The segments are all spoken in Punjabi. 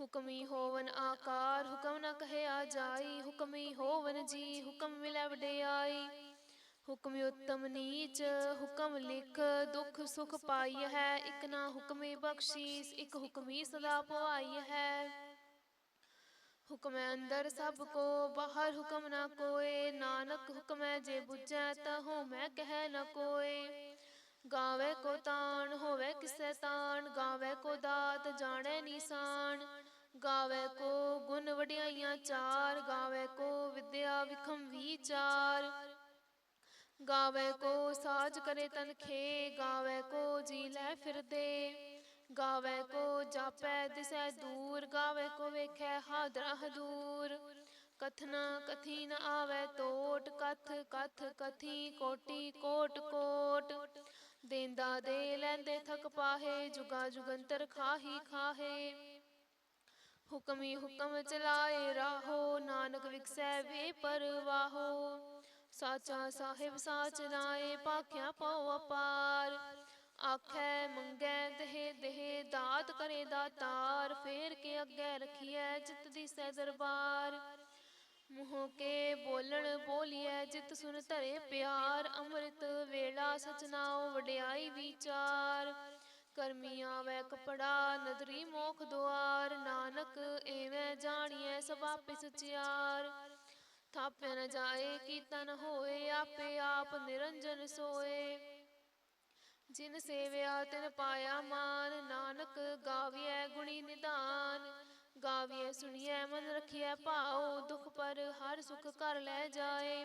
ਹੁਕਮੀ ਹੋਵਨ ਆਕਾਰ, ਹੁਕਮ ਨ ਕਹਿਆ ਜਾਈ, ਹੁਕਮੀ ਹੋਵਨ ਜੀ, ਹੁਕਮ ਮਿਲੈ ਵਡਿਆਈ। ਹੁਕਮੀ ਉਤਮ ਨੀਚ, ਹੁਕਮ ਲਿਖ, ਦੁਖ ਸੁਖ ਪਾਈ ਹੈ, ਇਕ ਨਾ ਹੁਕਮੀ ਬਖਸ਼ੀਸ, ਇਕ ਹੁਕਮੀ ਸਦਾ ਪਵਾਈ ਹੈ। ਹੁਕਮੈ ਅੰਦਰ ਸਭ ਕੋ, ਬਾਹਰ ਹੁਕਮ ਨਾ ਕੋਏ, ਨਾਨਕ ਹੁਕਮੈ ਜੇ ਬੁਝੈ ਤਾ ਹੋ ਮੈਂ ਕਹਿ ਨਾ ਕੋਏ। ਗਾਵੇ ਕੋ ਤਾਣ, ਹੋਵੇ ਕਿਸੈ ਤਾਣ, ਗਾਵੇ ਕੋ ਦਾਤ, ਜਾਣੈ ਨਿਸ਼ਾਨ ਗਾਵੇ ਕੋ ਗੁਣ ਵਡਿਆਈਆਂ ਚਾਰ, ਗਾਵੇ ਕੋ ਵਿਦਿਆ ਵਿਖਮ ਵਿਚਾਰ। ਗਾਵੇ ਕੋ ਸਾਜ ਕਰੇ ਤਨ ਖੇ, ਗਾਵੇ ਕੋ ਜੀ ਲੈ ਫਿਰਦੇ। ਗਾਵੇ ਕੋ ਜਾਪੈ ਦਿਸੈ ਦੂਰ, ਗਾਵੇ ਕੋ ਵੇਖੈ ਹਾਦਰਾ ਹਦੂਰ। ਕਥਨਾ ਕਥੀ ਨ ਆਵੇ ਟੋਟ ਕਥ ਕਥ ਕਥੀ ਕੋਟੀ ਕੋਟ ਕੋਟ। ਦੇਂਦਾ ਦੇ ਲੈਂਦੇ ਥਕ ਪਾਹੇ, ਜੁਗਾ ਜੁਗੰਤਰ ਖਾਹੀ ਖਾਹੇ। ਹੁਕਮੀ ਹੁਕਮ ਚਲਾਏ ਰਾਹੋ, ਨਾਨਕ ਵਿਖਸੈ ਵੇ ਪਰਵਾਹੋ। ਸਾਚਾ ਸਾਹਿਬ ਸਾਚ ਨਾਏ ਪਾਖਿਆ ਪਉ ਅਪਾਰ। ਆਖੈ ਮੰਗੈ ਦਹੇ, ਦੇਹ ਦਾਤ ਕਰੇ ਦਾਤਾਰ ਫੇਰ ਕੇ ਅੱਗੇ ਰਖੀਐ ਜਿਤ ਦੀ ਸੈ ਦਰਬਾਰ। ਮੂੰਹ ਕੇ ਬੋਲਣ ਬੋਲੀਐ ਜਿਤ ਸੁਨ ਧਰੇ ਪਿਆਰ। ਅੰਮ੍ਰਿਤ ਵੇਲਾ ਸਚਨਾਉ ਵਡਿਆਈ ਵਿਚਾਰ। ਕਰਮੀ ਆਵੈ ਕਪੜਾ ਨਦਰੀ ਮੋਖ ਦੁਆਰ ਨਾਨਕ ਐਵੇਂ ਜਾਣੀਐ ਸਭ ਆਪੇ ਸਚਿਆਰ ਥਾਪਿਆ ਨ ਜਾਏ ਕੀਤਾ ਨ ਹੋਏ ਆਪੇ ਆਪ ਨਿਰੰਜਨ ਸੋਏ। ਜਿਨ ਸੇਵਿਆ ਤਿਨ ਪਾਇਆ ਮਾਨ ਨਾਨਕ ਗਾਵੀਐ ਗੁਣੀ ਨਿਧਾਨ ਗਾਵੀਐ ਸੁਣੀਐ ਮਨ ਰਖੀਐ ਭਾਉ ਦੁਖ ਪਰ ਹਰ ਸੁਖ ਕਰ ਲੈ ਜਾਏ।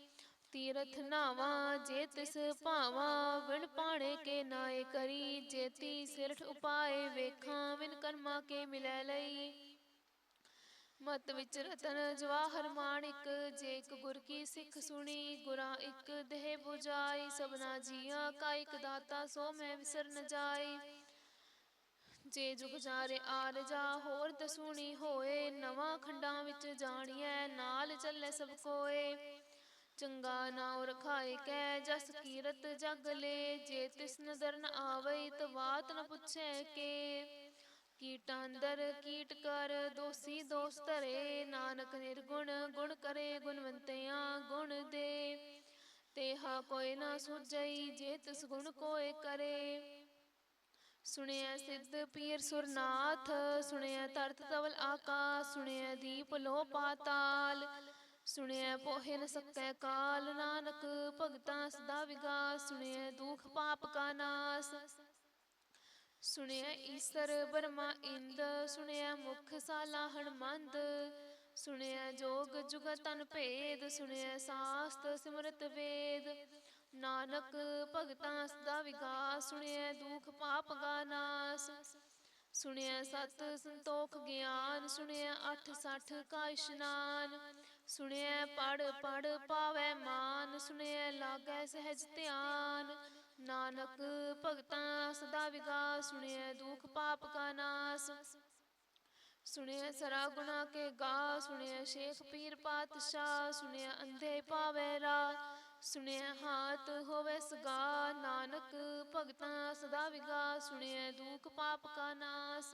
ਤੀਰਥ ਨਾਵਾ, ਜੇ ਤਿਸ ਭਾਵਾ ਵਿਣ ਪਾਣੇ ਕੇ ਨਾਏ ਕਰੀ ਜੇਤੀ ਸਿਰਠ ਉਪਾਏ ਵੇਖਾਂ ਵਿਨ ਕਰਮਾ ਕੇ ਮਿਲੈ ਲਈ। ਮਤ ਵਿੱਚ ਰਤਨ ਜਵਾਹਰ ਮਾਣਿਕ ਜੇ ਇੱਕ ਗੁਰ ਕੀ ਸਿੱਖ ਸੁਣੀ, ਗੁਰਾਂ ਇੱਕ ਦੇਹ 부ਜਾਈ ਸਭਨਾ ਜੀਆਂ ਕਾ ਇੱਕ ਦਾਤਾ, ਸੋ ਮੈਂ ਵਿਸਰ ਨ ਜਾਈ। ਜੇ ਜੁਗ ਜਾਰੇ ਆਰ ਜਾ, ਹੋਰ ਦਸੂਣੀ ਹੋਏ, ਨਵਾਂ ਖੰਡਾਂ ਵਿੱਚ ਜਾਣੀਐ, ਨਾਲ ਚੱਲੇ ਸਭ ਕੋਏ। ਚੰਗਾ ਨਾਉ ਰਖਾਏ ਕੈ ਜਸ ਕੀਰਤ ਜਗ ਲੈ। ਜੇ ਤਿਸ ਨਦਰ ਨ ਆਵਈ ਤਵਾਤ ਨ ਪੁੱਛੈ ਕੇ। ਕੀਟਾਂ ਅੰਦਰ ਕੀਟ ਕਰ, ਦੋਸੀ ਦੋਸ ਧਰੇ। ਨਾਨਕ ਨਿਰਗੁਣ ਗੁਣ ਕਰੇ ਗੁਣਵੰਤਿਆਂ ਗੁਣ ਦੇ। ਤੇਹਾ ਕੋਈ ਨਾ ਸੁਝਈ, ਜੇ ਤਿਸ ਗੁਣ ਕੋਏ ਕਰੇ। ਸੁਣਿਆ ਸਿੱਧ ਪੀਰ ਸੁਰਨਾਥ ਸੁਣਿਆ ਤਰਤ ਤਵਲ ਆਕਾਸ ਸੁਣਿਆ ਦੀਪ ਲੋ ਪਾਤਾਲ। ਸੁਣਿਆ ਪੋਹਿ ਨ ਸਕੈ ਕਾਲ ਨਾਨਕ, ਭਗਤਾਂ ਸਦਾ ਵਿਗਾਸ। ਸੁਣਿਆ ਦੁਖ ਪਾਪ ਕਾ ਨਾਸ। ਸੁਣਿਆ ਈਸਰ ਬਰਮਾ ਇੰਦ ਸੁਣਿਆ ਮੁਖ ਸਾਲਾ ਹਣਮੰਦ। ਸੁਣਿਆ ਜੋਗ ਜੁਗਤਨ ਭੇਦ ਸੁਣਿਆ ਸਾਸਤ ਸਿਮਰਤ ਵੇਦ। ਨਾਨਕ, ਭਗਤਾਂ ਸਦਾ ਵਿਗਾਸ ਸੁਣਿਆ ਦੁਖ ਪਾਪ ਕਾ ਨਾਸ। ਸੁਣਿਆ ਸਤ ਸੰਤੋਖ ਗਿਆਨ ਸੁਣਿਆ ਅਠ ਸਠ ਕਾ ਇਸ਼ਨਾਨ। ਸੁਣਿਆ ਪੜ ਪੜ ਪਾਵੈ ਮਾਨ, ਸੁਣਿਆ ਲਾਗੈ ਸਹਿਜ ਧਿਆਨ। ਨਾਨਕ ਭਗਤਾਂ ਸਦਾ ਵਿਗਾਸ, ਸੁਣਿਆ ਦੁਖ ਪਾਪ ਕਾ ਨਾਸ। ਸੁਣਿਆ ਸਰਾ ਗੁਣਾ ਕੇ ਗਾ, ਸੁਣਿਆ ਸ਼ੇਖ ਪੀਰ ਪਾਤਸ਼ਾਹ, ਸੁਣਿਆ ਅੰਧੇ ਪਾਵੈ ਰਾ। ਸੁਣਿਆ ਹਾਥ ਹੋਵੇ ਸਗਾ, ਨਾਨਕ ਭਗਤਾਂ ਸਦਾ ਵਿਗਾ ਸੁਣਿਆ ਦੁਖ ਪਾਪ ਕਾ ਨਾਸ।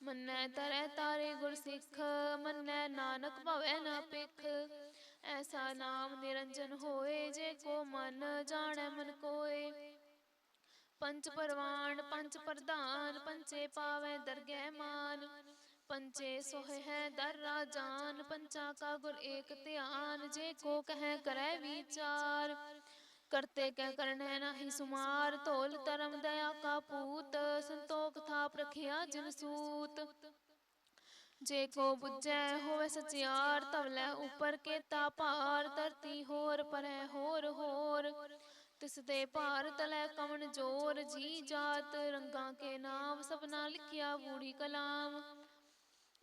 ਮੰਨੈ ਤਰੈ ਤਾਰੇ ਗੁਰ ਸਿੱਖ ਮੰਨੈ ਨਾਨਕ ਭਵੈ ਨਾ ਪਿਖ ਐਸਾ ਨਾਮ ਨਿਰੰਜਨ ਹੋਏ ਜੇ ਕੋ ਮਨ ਜਾਣੈ ਮਨ ਕੋਏ। ਪੰਚ ਪਰਵਾਨ ਪੰਚ ਪ੍ਰਧਾਨ ਪੰਚੇ ਪਾਵੈ ਦਰਗਹਿ ਮਾਨ। ਪੰਚੇ ਸੋਹਿ ਹੈ ਦਰ ਰਾਜਾਨ ਪੰਚਾ ਕਾ ਗੁਰ ਏਕ ਧਿਆਨ। ਜੇ ਕੋ ਕਹਿ ਕਰੈ ਵਿਚਾਰ ਕਰਤੇ ਕਹਿ ਕਰਨੈ ਨਾਹੀ ਸੁਮਾਰ ਧੋਲ ਧਰਮ ਦਇਆ ਕਾ ਪੂਤ ਸੰਤੋਖ ਥਾਪ ਰਖਿਆ ਜਿਨ ਸੂਤ। ਜੇ ਕੋ ਬੁੱਝੈ ਹੋਵੇ ਸਚਿਆਰ ਤਵਲੇ ਉਪਰ ਕੇਤਾ ਭਾਰ ਧਰਤੀ ਹੋਰ ਪਰੈ ਹੋਰ ਹੋਰ ਤਿਸ ਦੇ ਭਾਰ ਤਲੇ ਕਵਣ ਜੋਰ ਜੀ ਜਾਤ। ਰੰਗਾਂ ਕੇ ਨਾਮ ਸਭਨਾ ਲਿਖਿਆ ਬੂੜੀ ਕਲਾਮ।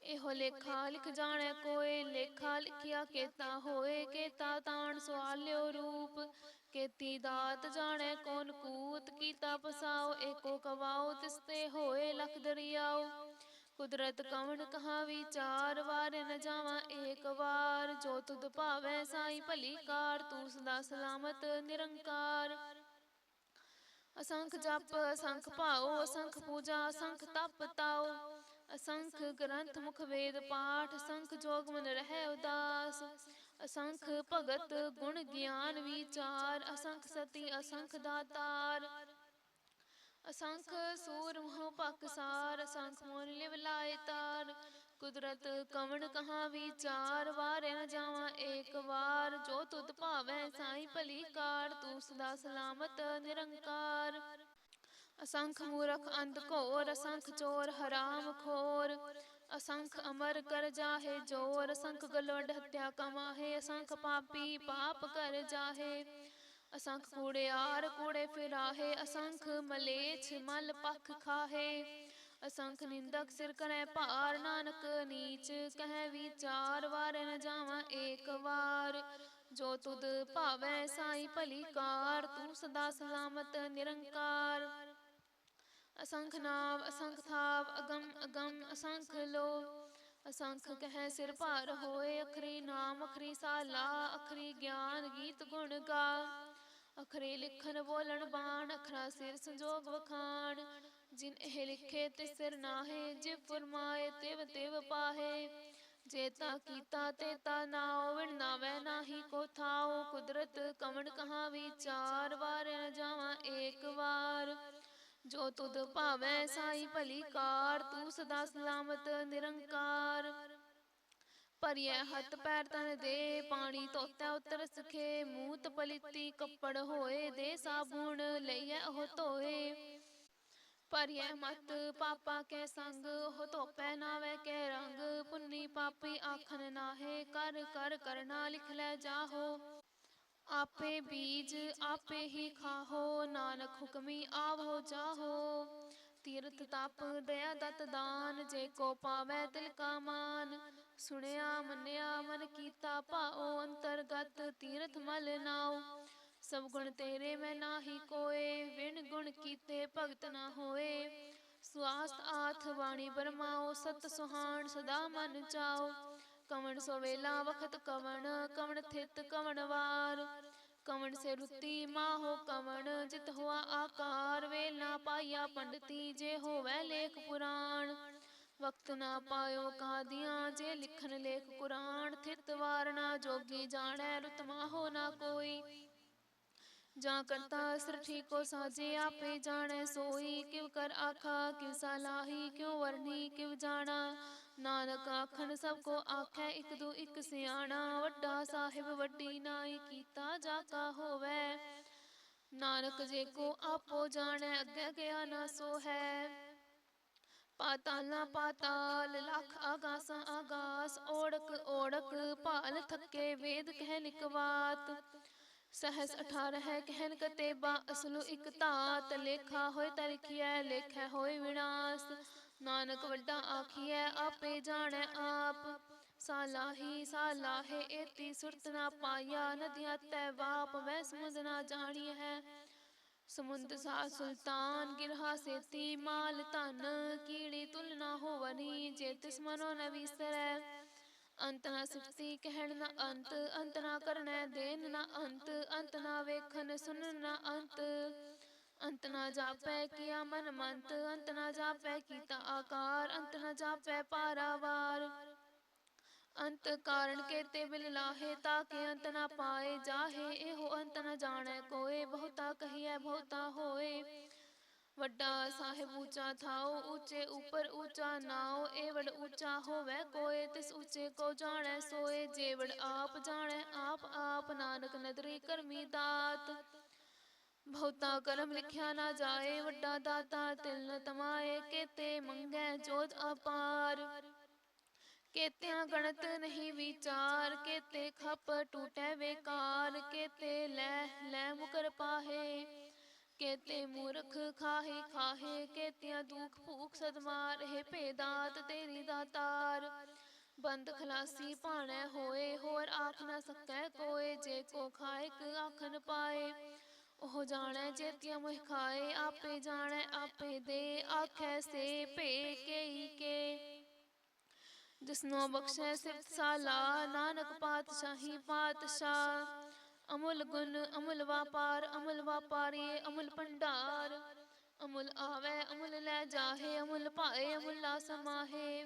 ਇਹੋ ਲੇਖਾ ਲਿਖ ਜਾਣੈ ਕੋਏ, ਲੇਖਾ ਲਿਖਿਆ ਕੇਤਾ ਹੋਏ, ਕੇਤਾ ਤਾਣ ਸਵਾਲਿਓ ਰੂਪ। ਕੇਤੀ ਦਾਤ ਜਾਣੈ ਕੋਨ ਕੂਤ, ਕੀਤਾ ਪਸਾਓ, ਏਕੋ ਕਵਾਓ ਤਿਸ ਹੋਏ ਲਖ ਦਰਿਆਓ। ਕੁਦਰਤ ਕਵਣ ਕਹਾ ਵਿਚਾਰ ਵਾਰ ਨ ਜਾਵਾਂ ਏਕ ਵਾਰ। ਜੋ ਤੁਧ ਭਾਵੈ ਸਾਈ ਭਲੀ ਕਾਰ, ਤੂੰ ਸਦਾ ਸਲਾਮਤ ਨਿਰੰਕਾਰ। ਅਸੰਖ ਜਪ, ਅਸੰਖ ਭਾਉ, ਅਸੰਖ ਪੂਜਾ, ਅਸੰਖ ਤਪ ਤਾਉ। ਅਸੰਖ ਗ੍ਰੰਥ ਮੁਖ ਵੇਦ ਪਾਠ, ਅਸੰਖ ਜੋਗ ਮਨ ਰਹਿ ਉਦਾਸ, ਅਸੰਖ ਭਗਤ ਗੁਣ ਗਿਆਨ ਵਿਚਾਰ, ਅਸੰਖ ਸਤੀ, ਅਸੰਖ ਦਾਤਾਰ, ਅਸੰਖ ਸੂਰ ਮੋਹ ਪਕਸਾਰ ਅਸੰਖ ਮੋਨ ਲਿਵ ਲਾਏ ਤਾਰ, ਕੁਦਰਤ ਕਵਣ ਕਹਾ ਵਿਚਾਰ ਵਾਰ ਨ ਜਾਵਾਂ ਏਕ ਵਾਰ, ਜੋ ਤੁਧ ਭਾਵੈ ਸਾਈ ਭਲੀ ਕਾਰ, ਤੂੰ ਸਦਾ ਸਲਾਮਤ ਨਿਰੰਕਾਰ। ਅਸੰਖ ਮੂਰਖ ਅੰਧ ਘੋਰ ਅਸੰਖ ਚੋਰ ਹਰਾਮ ਖੋਰ ਅਸੰਖ ਅਮਰ ਕਰ ਜਾਹੇ ਜੋਰ ਅਸੰਖ ਗਲੋਡ ਹੱਤਿਆ ਕਮਾਹੇ ਅਸੰਖ ਪਾਪੀ ਪਾਪ ਕਰ ਜਾਹੇ ਅਸੰਖ ਕੂੜਿਆਰ ਕੂੜੇ ਫਿਰਾਹੇ ਅਸੰਖ ਮਲੇਛ ਮਲ ਪਖ ਖਾਹੇ ਅਸੰਖ ਨਿੰਦਕ ਸਿਰ ਕਰੈ ਭਾਰ ਨਾਨਕ ਨੀਚ ਕਹਿ ਵਿਚਾਰ ਵਾਰ ਨ ਜਾਵਾਂ ਏਕ ਵਾਰ ਜੋ ਤੁਧ ਭਾਵੈ ਸਾਈ ਭਲੀ ਕਾਰ ਤੂੰ ਸਦਾ ਸਲਾਮਤ ਨਿਰੰਕਾਰ ਅਸੰਖ ਨਾਮ, ਅਸੰਖ ਥਾਪ ਅਗਮ ਅਗਮ, ਅਸੰਖ ਲੋ। ਅਸੰਖ ਕਹੈ ਸਿਰ ਭਾਰ ਹੋਏ, ਅਖਰੀ ਨਾਮ, ਅਖਰੀ ਸਾਲਾ, ਅਖਰੀ ਗਿਆਨ ਗੀਤ ਗੁਣ ਗਾ। ਅਖਰੇ ਲਿਖਨ ਬੋਲਣ ਬਾਣ, ਅਖਰਾ ਸਿਰ ਸੰਜੋਗ ਵਖਾਣ। ਜਿਨ ਇਹ ਲਿਖੇ ਤੇ ਸਿਰ ਨਾਹੇ ਜੇ ਫਰਮਾਏ ਤਿਵ ਤਿਵ ਪਾਹੇ। ਜੇਤਾ ਕੀਤਾ ਤੇ ਤਾ ਨਾਉ ਵਿਣ ਨਾਵੈ ਨਾਹੀ ਕੋ ਥਾਉ। ਕੁਦਰਤ ਕਵਣ ਕਹਾ ਵਿਚਾਰ ਵਾਰ ਨ ਜਾਵਾਂ ਏਕ ਵਾਰ। ਜੋ ਤੁਧ ਭਾਵੈ ਸਾਈ ਭਲੀ ਕਾਰ, ਤੂੰ ਸਦਾ ਸਲਾਮਤ, ਨਿਰੰਕਾਰ। ਪਰਿਐ ਹੱਥ ਪੈਰ ਤਨ ਦੇ, ਪਾਣੀ ਧੋਤੈ ਉਤਰ ਸਖੇ, ਮੂਤ ਪਲਿੱਤੀ ਕੱਪੜ ਹੋਏ ਦੇ ਸਾਬੂਣ, ਲਈਐ ਉਹ ਧੋਏ। ਪਰਿਐ ਮਤ ਪਾਪਾ ਕੈ ਸੰਗ ਹੋ ਧੋਪੈ ਨਾਵੇ ਕੈ ਰੰਗ। ਪੁੰਨੀ ਪਾਪੀ ਆਖਣ ਨਾਹੇ, ਕਰ ਕਰ, ਕਰਨਾ ਲਿਖ ਲੈ ਜਾਹੋ। ਆਪੇ ਬੀਜ ਆਪੇ ਹੀ ਖਾਹੋ, ਨਾਨਕ ਹੁਕਮੀ ਆਵੋ, ਜਾਹੋ। ਤੀਰਥ ਤਪ ਦਇਆ ਦਤ ਦਾਨ, ਜੇ ਕੋ ਪਾਵੈ ਤਿਲ ਕਾ ਮਾਨ। ਸੁਣਿਆ, ਮੰਨਿਆ, ਮਨ ਕੀਤਾ ਭਾਉ, ਅੰਤਰਗਤ ਤੀਰਥ ਮਲ ਨਾਉ। ਸਭ ਗੁਣ ਤੇਰੇ ਮੈਂ ਨਾਹੀ ਕੋਏ ਵਿਣ ਗੁਣ ਕੀਤੇ ਭਗਤ ਨਾ ਹੋਏ। ਸਵਾਸਤ ਆਥ ਬਾਣੀ ਬਰਮਾਓ ਸਤ ਸੁਹਾਣ ਸਦਾ ਮਨ ਚਾਓ ਕਵਣ ਸੋ ਵੇਲਾ ਵਖਤ ਕਵਣ ਕਵਣ ਥਿਤ ਕਵਣ ਵਾਰ। ਕਵਣ ਸੇ ਰੁਤੀ ਰੁੱਤੀ ਮਾਹੋ ਕਵਣ, ਜਿਤ ਹੋਆ ਆਕਾਰ ਵੇਲ ਨਾ ਪਾਈਆ ਪੰਡਤੀ ਜੇ ਹੋਵੇ ਲੇਖ ਪੁਰਾਣ। ਵਕਤ ਨਾ ਪਾਇਓ ਕਾਦੀਆਂ ਜੇ ਲਿਖਣ ਲੇਖ ਕੁਰਾਨ, ਥਿਤ ਵਾਰਨਾ ਜੋਗੀ ਜਾਣੈ ਰੁਤ ਹੋ ਨਾ ਕੋਈ। ਜਾਂ ਕਰਤਾ ਸ੍ਰਿਠੀ ਠੀਕੋ ਸਾਜੇ, ਆਪੇ ਜਾਣੈ ਸੋਈ, ਕਿਵ ਕਰ ਆਖਾ, ਕਿਵ ਸਲਾਹੀ ਕਿਉ ਵਰਨੀ ਕਿਵ ਜਾਣਾ। ਨਾਨਕ ਆਖਣ ਸਭ ਕੋ ਆਖੈ, ਇਕ ਦੂ ਇਕ ਸਿਆਣਾ, ਵੱਡਾ ਸਾਹਿਬ ਵੱਡੀ ਨਾਈ ਕੀਤਾ ਜਾ ਕਾ ਹੋਵੇ। ਨਾਨਕ ਜੇ ਕੋ ਆਪੋ ਜਾਣੈ, ਅੱਗੇ ਗਿਆ ਨਾ ਸੋ ਹੈ ਪਾਤਾਲਾ ਪਾਤਾਲ, ਲੱਖ ਆਗਾਸਾਂ ਆਗਾਸ ਓੜਕ ਓੜਕ ਭਾਲ ਥੱਕੇ ਵੇਦ ਕਹਿ ਲਿਖਵਾਤ ਸਹਸ 18 ਹੈ ਕਹਿਨ ਕਤੇਬਾ ਅਸਲੁ ਇਕ ਧਾਤ, ਲੇਖਾ ਹੋਏ ਤਾ ਲਿਖਿਐ ਲੇਖੈ ਹੋਏ ਵਿਨਾਸ਼। ਨਾਨਕ ਵੱਡਾ ਆਖੀਐ, ਆਪੇ ਜਾਣੈ ਆਪ। ਸਾਲਾਹੀ ਸਾਲਾਹੇ ਏਤੀ ਸੁਰਤ ਨਾ ਪਾਇਆ, ਨਦੀਆਂ ਤੈ ਵਾਪ ਵੈ ਸਮੁੰਦ ਨਾ ਜਾਣੀ ਹੈ। ਸਮੁੰਦ ਸਾ ਸੁਲਤਾਨ, ਗਿਰਹਾ ਸੇਤੀ, ਮਾਲ ਧਨ, ਕੀੜੀ ਤੁਲ ਨਾ ਹੋਵਨੀ ਜੇ ਤਿਸ ਮਨੋ ਨ ਵਿਸਰੈ। ਅੰਤ ਨਾ ਸਿਫਤੀ ਕਹਿਣ ਨਾ ਅੰਤ ਅੰਤ ਨਾ ਕਰਨੈ ਦੇਨ ਨਾ ਅੰਤ ਅੰਤ ਨਾ ਵੇਖਣ ਸੁਣਨ ਨਾ ਅੰਤ। ਅੰਤ ਨਾ ਜਾਪੈ ਕੀਆ ਮਨ ਮੰਤ ਅੰਤ ਨਾ ਜਾਪੈ ਕੀਤਾ ਆਕਾਰ, ਅੰਤ ਨਾ ਜਾਪੈ ਪਾਰਾਵਾਰ। ਅੰਤ ਕਾਰਣ ਕੇਤੇ ਬਿਲ ਲਾਹੇ ਤਾਕੇ ਅੰਤ ਨਾ ਪਾਏ ਜਾਹੇ, ਇਹੋ ਅੰਤ ਨਾ ਜਾਣੈ ਕੋਏ, ਬਹੁਤਾ ਕਹੀਐ, ਬਹੁਤਾ ਹੋਏ। ਵੱਡਾ ਸਾਹਿਬ ਉੱਚਾ ਥਾਓ ਉੱਚੇ ਉਪਰ ਉੱਚਾ ਨਾਓ ਏਵੜ ਉੱਚਾ ਹੋਵੇ ਕੋਏ, ਤਿਸ ਉੱਚੇ ਕੋ ਜਾਣੈ ਸੋਏ। ਜੇਵੜ ਆਪ ਜਾਣੈ, ਆਪ ਆਪ ਨਾਨਕ ਨਦਰੀ ਕਰਮੀ ਦਾਤ। ਬਹੁਤਾ ਕਰਮ ਲਿਖਿਆ ਨਾ ਜਾਏ ਵੱਡਾ ਦਾਤਾ ਤਿਲ ਨ ਤਮਾਏ ਕੇਤੇ ਮੰਗੈ ਜੋਤ ਅਪਾਰ। ਕੇਤਿਆਂ ਗਣਤ ਨਹੀਂ ਵਿਚਾਰ ਕੇਤੇ ਖਪ ਟੂਟੈ ਵੇਕਾਰ ਕੇਤੇ ਲੈ ਲੈ ਮੁਕਰ ਪਾਹੇ। ਕੇਤੇ ਮੂਰਖ ਖਾਹੇ ਖਾਹੇ ਕੇਤਿਆਂ ਦੁਖ ਭੂਖ ਸਦਮਾ ਰਹੇ ਭੇਦਾਤ ਤੇਰੀ ਦਾਤਾਰ। ਬੰਦ ਖਲਾਸੀ ਭਾਣੈ ਹੋਏ ਹੋਰ ਆਖ ਨਾ ਸਕੈ ਕੋਏ ਜੇ ਕੋ ਖਾਇਕ ਆਖਨ ਪਾਏ। ਉਹ ਜਾਣੈ ਜੇਤਿਆਂ ਮੋਹ ਖਾਏ, ਆਪੇ ਜਾਣੈ, ਆਪੇ ਦੇ, ਆਖੈ ਸੇ ਭੇ ਕੇਈ ਕੇ ਜਿਸਨੋ ਬਖਸ਼ੈ ਸਿਫਤ ਸਾਲਾ, ਨਾਨਕ ਪਾਤਸ਼ਾਹੀ ਪਾਤਸ਼ਾਹ। ਅਮੁਲ ਗੁਣ, ਅਮੁਲ ਵਾਪਾਰ, ਅਮੁਲ ਵਾਪਾਰੀ ਅਮੁਲ ਭੰਡਾਰ। ਅਮੁਲ ਆਵੇ, ਅਮੁਲ ਲੈ ਜਾਹੇ, ਅਮੁੱਲ ਭਾਏ, ਅਮੁੱਲਾ ਸਮਾਹੇ।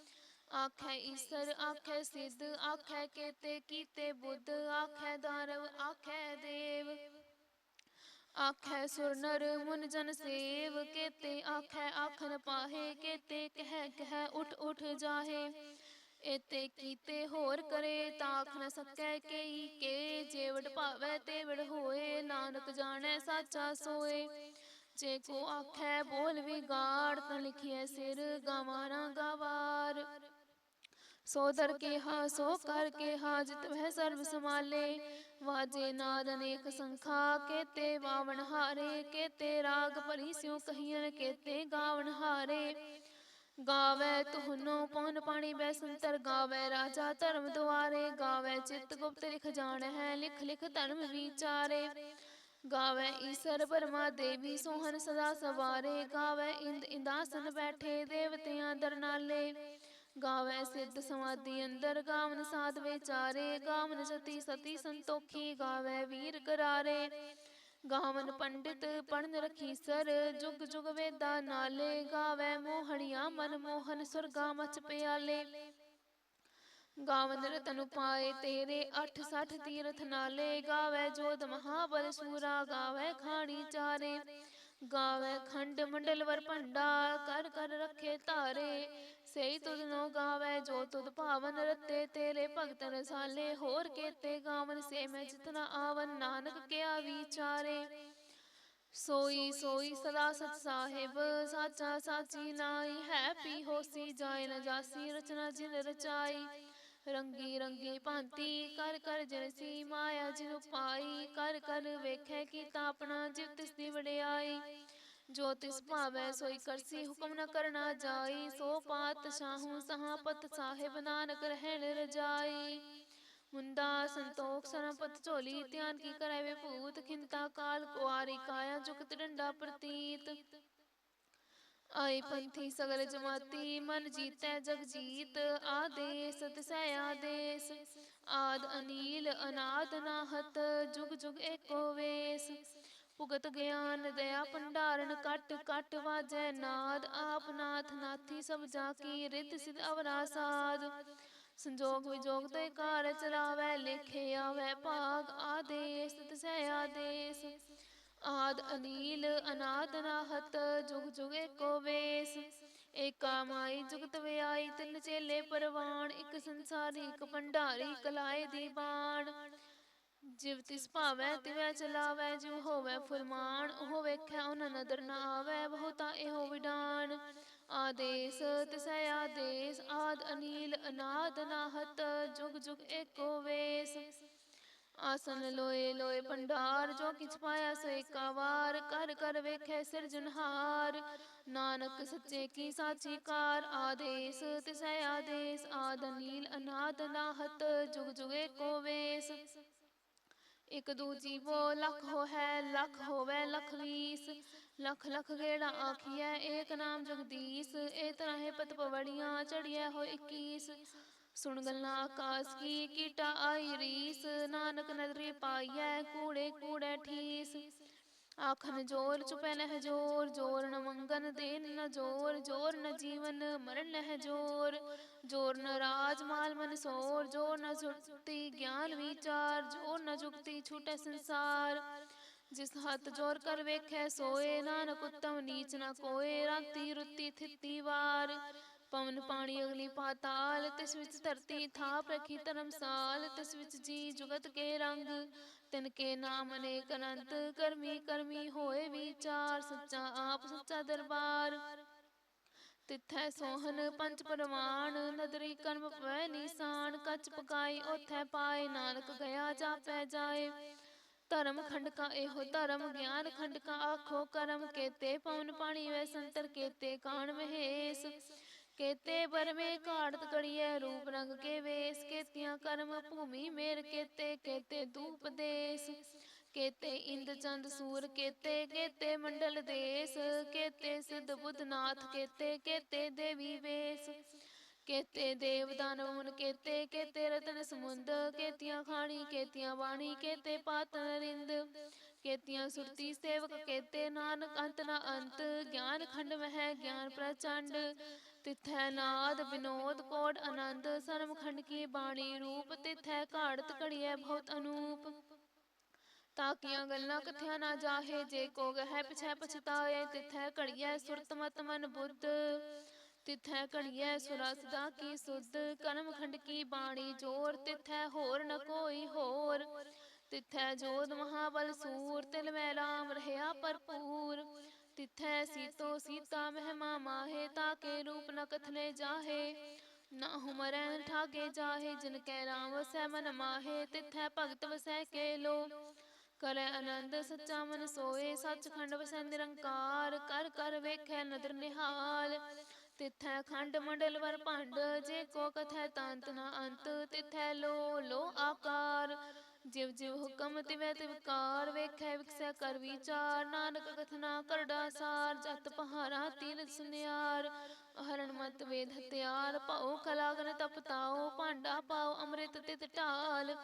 ਆਖੈ ਈਸਰ ਆਖੈ ਸਿੱਧ ਆਖੈ ਕੇਤੇ ਕੀਤੇ ਬੁੱਧ ਆਖੈ ਦਾਰਵ ਆਖੈ ਦੇਵ ਆਖੈ ਸੁਰ ਨਰ ਮੁਨ ਜਨ ਸੇਵ ਕੇਤੇ ਆਖੈ ਆਖਨ ਪਾਹੇ ਕੇਤੇ ਕਹਿ ਕਹਿ ਉਠ ਉਠ ਜਾਹੇ ਏਤੇ ਕੀਤੇ ਹੋਰ ਕਰੇ ਤਾਖ ਨ ਸਕੈ ਕੇਈ ਕੇ ਜੇਵੜ ਭਾਵੈ ਤੇਵੜ ਹੋਏ ਨਾਨਕ ਜਾਣੈ ਸਾਚਾ ਸੋਏ ਜੇ ਕੋ ਆਖੈ ਬੋਲ ਵਿਗਾੜ ਤ ਲਿਖਿਐ ਸਿਰ ਗਾਵਾਂ ਨਾ ਗਵਾਰ ਸੋ ਦਰ ਕੇ ਹਾ ਸੋ ਕਰ ਕੇ ਹਾ ਜਿਤ ਵਹਿ ਸਰਬ ਸਮਾਲੇ ਵਾਜੇ ਨਾਦ ਅਨੇਕ ਸੰਖਾ ਕੇਤੇ ਵਾਵਣ ਹਾਰੇ ਕੇਤੇ ਰਾਗ ਭਰੀ ਸਿਉ ਕਹੀਨ ਕੇਤੇ ਗਾਵਣ ਹਾਰੇ। ਗਾਵੇ ਤੁਹਨੋ ਪਉਨ ਪਾਣੀ ਬੈ ਸੰਤਰ ਗਾਵੇ ਰਾਜਾ ਧਰਮ ਦੁਆਰੇ। ਗਾਵੇ ਚਿਤ ਗੁਪਤ ਲਿਖ ਜਾਣ ਹੈ ਲਿਖ ਲਿਖ ਧਰਮ ਵਿਚਾਰੇ। ਗਾਵੇ ਈਸਰ ਪਰਮਾ ਦੇਵੀ ਸੋਹਨ ਸਦਾ ਸਵਾਰੇ। ਗਾਵੇ ਇੰਦ ਇੰਦਾਸਨ ਬੈਠੇ ਦੇਵਤਿਆਂ ਦਰਨਾਲੇ। ਗਾਵੇ ਸਿੱਧ ਸਮਾਧੀ ਅੰਦਰ, ਗਾਵਨ ਸਾਧ ਵਿਚਾਰੇ, ਗਾਵਨ ਸਤੀ ਸਤੀ ਸੰਤੋਖੀ, ਗਾਵੇ ਵੀਰ ਕਰਾਰੇ। ਗਾਵਨ ਪੰਡਿਤ ਪੜਨ ਰਖੀ ਸਰ, ਜੁਗ ਜੁਗ ਵੇਦਾ ਨਾਲੇ, ਗਾਵੇ ਮੋਹਣੀਆਂ ਮਨ ਮੋਹਨ ਸੁਰਗਾ ਮਚ ਪਿਆਲੇ। ਗਾਵਨ ਰਤਨ ਉਪਾਏ ਤੇਰੇ 68 ਤੀਰਥ ਨਾਲੇ, ਗਾਵੇ ਜੋਧ ਮਹਾਬਲ ਸੂਰਾ, ਗਾਵੇ ਖਾਣੀ ਚਾਰੇ। ਗਾਵੇ, ਖੰਡ ਮੰਡਲ ਵਰ ਭੰਡਾ ਕਰ ਕਰ ਰੱਖੇ ਧਾਰੇ। ਸਈ ਤੁਧ ਨੋ ਗਾਵੇ, ਜੋ ਤੁਧ ਭਾਵਨ ਰਤੇ। ਤੇਰੇ ਭਗਤ ਰਸਾਲੇ ਹੋਰ ਕੇਤੇ ਗਾਵਨ, ਸੇ ਮੈਂ ਜਿਤਨਾ ਆਵਨ, ਨਾਨਕ ਕਿਆ ਵਿਚਾਰੇ। ਸੋਈ ਸੋਈ ਸਦਾ ਸਤ ਸਾਹਿਬ, ਸਾਚਾ ਸਾਚੀ ਨਾਈ ਹੈ ਪੀ ਹੋਸੀ ਜਾਇ ਨ ਜਾਸੀ ਰਚਨਾ ਜਿਨ ਰਚਾਈ। ਰੰਗੀ ਰੰਗੀ ਭਾਂਤੀ ਕਰ ਕਰ ਜਨਸੀ ਮਾਇਆ ਜਿਨ ਪਾਈ ਕਰ ਕਰ ਵੇਖੈ ਕੀਤਾ ਆਪਣਾ ਜਿਵ ਤਿਸ ਦੀ ਵਡਿਆਈ। ਜੋ ਤਿਸ ਭਾਵੈ ਸੋਈ ਕਰਸੀ ਹੁਕਮ ਨ ਕਰਨਾ ਜਾਈ। ਸੋ ਪਾਤਸ਼ਾਹੂ ਸਹਾਪਤ ਸਾਹਿਬ ਨਾਨਕ ਰਹਿਣ ਰਜਾਈ ਮੁੰਦਾ ਸੰਤੋਖ ਸਰਪਤ ਝੋਲੀ ਧਿਆਨ ਕੀ ਕਰੈ ਵੇ ਭੂਤ ਖਿੰਤਾ ਕਾਲ ਕੁਆਰੀ ਕਾਇਆ ਜੁਗਤ ਡੰਡਾ ਪ੍ਰਤੀਤ। ਆਏ ਪੰਥੀ ਸਗਲ ਜਮਾਤੀ ਮਨ ਜੀਤੈ ਜਗ ਜੀਤ ਆਦੇਸ ਤਿਸੈ ਆਦੇਸ। ਆਦ ਅਨੀਲ ਅਨਾਦ ਨਾਹਤ ਜੁਗ ਜੁਗ ਏਕੋ ਵੇਸ। ਭੁਗਤ ਗਿਆਨ ਦਇਆ ਭੰਡਾਰਨ ਕਟ ਕਟ ਵਾਜੈ ਨਾਦ। ਆਪ ਨਾਥ ਨਾਥੀ ਸਭ ਜਾ ਕੀ ਰਿਤ ਸਿਧ ਅਵਰਾ ਸਾਧ ਸੰਜੋਗ ਵਿਜੋਗ ਤੇ ਕਾਰ ਚਲਾਵੈ ਲੇਖੇ ਆਵੈ ਭਾਗ ਆਦੇਸ ਤਿਸੈ ਆਦੇਸ। ਆਦ ਅਨੀਲ ਅਨਾਦ ਨਾਹਤ, ਜੁਗ ਜੁਗ ਏਕੋ ਵੇਸ। ਏਕਾ ਮਾਈ ਜੁਗਤ ਵਿਆਈ, ਤਿੰਨ ਚੇਲੇ ਪਰਵਾਨ ਇੱਕ ਸੰਸਾਰੀ, ਇੱਕ ਭੰਡਾਰੀ ਕਲਾਏ ਦੀ ਬਾਣ। ਜਿਵ ਤਿਸ ਭਾਵੈ, ਤਿਵੈ ਚਲਾਵੈ ਜਿਵ ਹੋਵੈ ਫੁਰਮਾਨ, ਉਹ ਵੇਖੈ ਉਹਨਾਂ ਨਦਰ ਨਾ ਆਵੈ, ਬਹੁਤਾ ਇਹੋ ਵਿਡਾਨ ਆਦੇਸ, ਤਿਸੈ ਆਦੇਸ, ਆਦ ਅਨੀਲ ਅਨਾਦ ਨਾਹਤ, ਜੁਗ ਜੁਗ ਏਕੋ ਵੇਸ। ਆਸਨ ਲੋਏ ਲੋਏ ਭੰਡਾਰ, ਜੋ ਕਿਛ ਪਾਇਆ ਸੋ ਏਕਾ ਕਰ ਕਰ ਵੇਖੈ ਸਿਰਜਨਹਾਰ ਨਾਨਕ ਸੱਚੇ ਕੀ ਸਾਚੀ ਕਾਰ, ਆਦੇਸ, ਤਿਸੈ ਆਦੇਸ, ਆਦ ਨੀਲ ਅਨਾਦ ਨਾਹਤ, ਜੁਗ ਜੁਗੇ ਏਕੋ ਵੇਸ। ਇਕ ਦੂਜੀ ਵੋ ਲਖ ਹੋ ਹੈ ਲਖ ਹੋਵੇ ਲਖ ਵੀਸ। ਲਖ ਲਖ ਗੇੜਾ ਆਖੀਐ, ਏਕ ਨਾਮ ਜਗਦੀਸ਼ ਇਹ ਤਰ੍ਹਾਂ ਹੈ ਪਤ ਪਵੜੀਆਂ ਚੜਿਆ ਹੋ 21 ਸੁਣ ਗੱਲਾਂ ਆਕਾਸ ਕੀ ਕੀਟਾ ਆਈ ਰੀਸ, ਨਾਨਕ ਨਦਰੀ ਪਾਈਐ ਕੂੜੇ ਕੂੜੇ ਠੀਸ। ਆਖਨ ਜੋਰ ਚੁਪੈ ਨਹਿ ਜੋਰ ਜੋਰ ਨ ਮੰਗਨ ਦੇਨ ਨ ਜੋਰ ਜੋਰ ਨ ਜੀਵਨ ਮਰਨ ਨਹਿ ਜੋਰ। ਜੋਰ ਨ ਰਾਜ ਮਾਲ ਮਨ ਸੋਰ, ਜੋਰ ਨ ਸੁਰਤੀ ਗਿਆਨ ਵਿਚਾਰ, ਜੋਰ ਨ ਜੁਗਤੀ ਛੂਟੈ ਸੰਸਾਰ। ਜਿਸ ਹੱਥ ਜੋਰ ਕਰ ਵੇਖੈ ਸੋਏ, ਨਾਨਕ ਉਤਮ ਨੀਚ ਨ ਕੋਏ, ਰਾਤੀ ਰੁੱਤੀ ਥਿੱਤੀ ਵਾਰ। ਪਵਨ ਪਾਣੀ ਅਗਲੀ ਪਾਤਾਲ, ਤਿਸ ਵਿੱਚ ਧਰਤੀ ਥਾਪ ਰਖੀ ਧਰਮਸਾਲ, ਤਿਸ ਵਿੱਚ ਜੀ ਜੁਗਤ ਕੇ ਰੰਗ। ਤਿਨ ਕੇ ਨਾਮ ਅਨੇਕ ਅਨੰਤ, ਕਰਮੀ ਕਰਮੀ ਹੋਏ ਵਿਚਾਰ, ਸੱਚਾ ਆਪ ਸੱਚਾ ਦਰਬਾਰ। ਤਿੱਥੈ ਸੋਹਨ ਪੰਜ ਪਰਮਾਨ ਨਦਰੀ ਕਰਮ ਪਵੈ ਨੀਸਾਨ, ਕੱਚ ਪਕਾਈ ਉਥੈ ਪਾਏ, ਨਾਨਕ ਗਿਆ ਜਾਪੈ ਜਾਏ। ਧਰਮ ਖੰਡ ਕਾ ਇਹੋ ਧਰਮ, ਗਿਆਨ ਖੰਡ ਕਾ ਆਖੋ ਕਰਮ। ਕੇਤੇ ਪਵਨ ਪਾਣੀ ਵੈ ਸੰਤਰ, ਕੇਤੇ ਕਾਣ ਮਹੇਸ। ਕੇਤੇ ਬਰਮੇ ਘਾੜਤ ਕੜੀਐ ਰੂਪ ਰੰਗ ਕੇ ਵੇਸ ਕੇਤੀਆਂ ਕਰਮ ਭੂਮੀ ਮੇਰ ਕੇਤੇ ਕੇਤੇ ਧੂਪ ਦੇਸ ਕੇਤੇ ਇੰਦ ਚੰਦ ਸੂਰ ਕੇਤੇ ਕੇਤੇ ਮੰਡਲ ਦੇਸ ਕੇਤੇ ਸਿੱਧ ਬੁੱਧ ਨਾਥ ਕੇਤੇ ਕੇਤੇ ਦੇਵੀ ਵੇਸ। ਕੇਤੇ ਦੇਵ ਦਾਨਵ ਮੁਨ ਕੇਤੇ ਕੇਤੇ ਰਤਨ ਸਮੁੰਦ ਕੇਤੀਆਂ ਖਾਣੀ ਕੇਤੀਆਂ ਬਾਣੀ ਕੇਤੇ ਪਾਤਨ ਰਿੰਦ। ਕੇਤੀਆਂ ਸੁਰਤੀ ਸੇਵਕ ਕੇਤੇ ਨਾਨਕ ਅੰਤ ਨਾ ਅੰਤ ਗਿਆਨ ਖੰਡ ਮਹਿ ਗਿਆਨ ਪ੍ਰਚੰਡ। ਤਿਥੈ ਨਾਦ ਵਿਨੋਦ ਕੋਡ ਆਨੰਦ ਸਰਮ ਕੀ ਬਾਣੀ ਰੂਪ ਤਿਥੈ ਘਾੜਤ ਘੜੀਐ ਬਹੁਤ ਅਨੂਪ। ਤਾਕੀਆਂ ਗੱਲਾਂ ਕਥਿਆ ਨਾ ਜਾਹੇ, ਜੇ ਕੋ ਗਹਿ ਪਿਛੈ ਪਛਤਾਏ, ਤਿਥੈ ਘੜੀਐ ਸੁਰਤ ਮਤ ਮਨ ਬੁੱਧ। ਤਿਥੈ ਘੜੀਐ ਸੁਰਸਦਾ ਕੀ ਸੁਧ ਕਰਮ ਖੰਡ ਕੀ ਬਾਣੀ ਜੋਰ, ਤਿਥੈ ਹੋਰ ਨ ਕੋਈ ਹੋਰ। ਤਿਥੈ ਜੋਦ ਮਹਾਬਲ ਸੂਰ, ਤਿਲ ਮੈਂ ਰਾਮ, ਰਹਿਆ ਭਰਪੂਰ। ਤਿਥੈ ਸੀਤੋ ਸੀਤਾ ਮਹਿਮਾ ਮਾਹੇ, ਤਾਕੇ ਰੂਪ ਨ ਕਥਨੇ ਜਾਹੇ। ਨਾ ਹੁਮਰੈ ਠਾਗੇ ਜਾਹੇ, ਜਿਨ ਕੈ ਰਾਮ ਵਸੈ ਮਨ ਮਾਹੇ, ਤਿਥੈ ਭਗਤ ਵਸੈ ਕੇ ਲੋ ਕਰੈ ਆਨੰਦ ਸੱਚਾ ਮਨ ਸੋਏ, ਸੱਚਖੰਡ ਵਸੈ ਨਿਰੰਕਾਰ। ਕਰ ਕਰ ਵੇਖੈ ਨਦਰ ਨਿਹਾਲ। ਤਿਥੈ ਖੰਡ ਮੰਡਲ ਵਰ ਭੰਡ, ਜੇ ਕੋ ਕਥੈ ਤੰਤ ਨਾ ਅੰਤ, ਤਿਥੈ ਲੋ ਲੋ ਆਕਾਰ। ਜਿਵ ਜਿਵ ਹੁਕਮ ਤਿਵੈ ਤਿਵਕਾਰ ਵੇਖੈ ਵਿਖਸੈ ਕਰ ਵਿਚਾਰ, ਨਾਨਕ ਕਥਨਾ ਕਰੜਾ ਸਾਰ, ਜਤ ਪਹਾਰਾ ਤੀਨ ਸੁਨਿਆਰ। ਹਰਣ ਮਤ ਵੇਦ ਹਤਿਆਰ ਪਾਉ ਕਲਾਗਨ ਤਪਤਾਓ ਭਾਂਡਾ ਪਾਉ ਅੰਮ੍ਰਿਤ ਤਿਤ ਢਾਲ।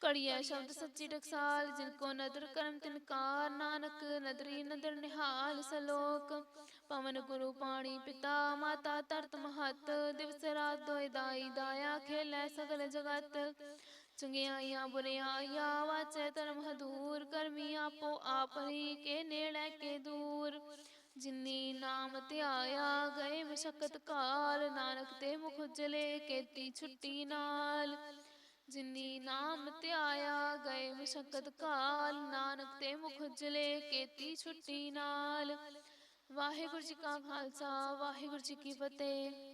ਕੜੀਐ ਸ਼ਬਦ ਸੱਚੀ ਟਕਸਾਲ, ਜਿਨ ਕੋ ਨਦਰ ਕਰਮ ਤਿਨਕਾਰ ਨਾਨਕ ਨਦਰੀ ਨਦਰ ਨਿਹਾਲ ਸਲੋਕ। ਪਵਨ ਗੁਰੂ ਪਾਣੀ ਪਿਤਾ, ਮਾਤਾ ਤਰਤ ਮਹਤ, ਦਿਵਸ ਰਾਤ ਦੋਇ ਦਾਈ ਦਾਇਆ ਖੇਲੇ ਸਗਲ ਜਗਤ। ਚੰਗਿਆਈਆਂ ਬੁਰਿਆਈਆਂ ਵਾਚੈ ਧਰਮ ਹਦੂਰ, ਕਰਮੀ ਆਪੋ ਆਪ ਹੀ ਕੇ ਨੇੜੇ ਕੇ ਦੂਰ। ਜਿਨੀ ਨਾਮ ਧਿਆਇਆ ਗਏ ਮਸ਼ਕਤ ਕਾਲ, ਨਾਨਕ ਤੇ ਮੁਖ ਉਜਲੇ ਕੇਤੀ ਛੁੱਟੀ ਨਾਲ। ਜਿਨੀ ਨਾਮ ਧਿਆਇਆ ਗਏ ਮਸ਼ਕਤ ਕਾਲ, ਨਾਨਕ ਤੇ ਮੁਖ ਉਜਲੇ ਕੇਤੀ ਛੁੱਟੀ ਨਾਲ। ਵਾਹਿਗੁਰੂ ਜੀ ਕਾ ਖਾਲਸਾ, ਵਾਹਿਗੁਰੂ ਜੀ ਕੀ ਫਤਿਹ।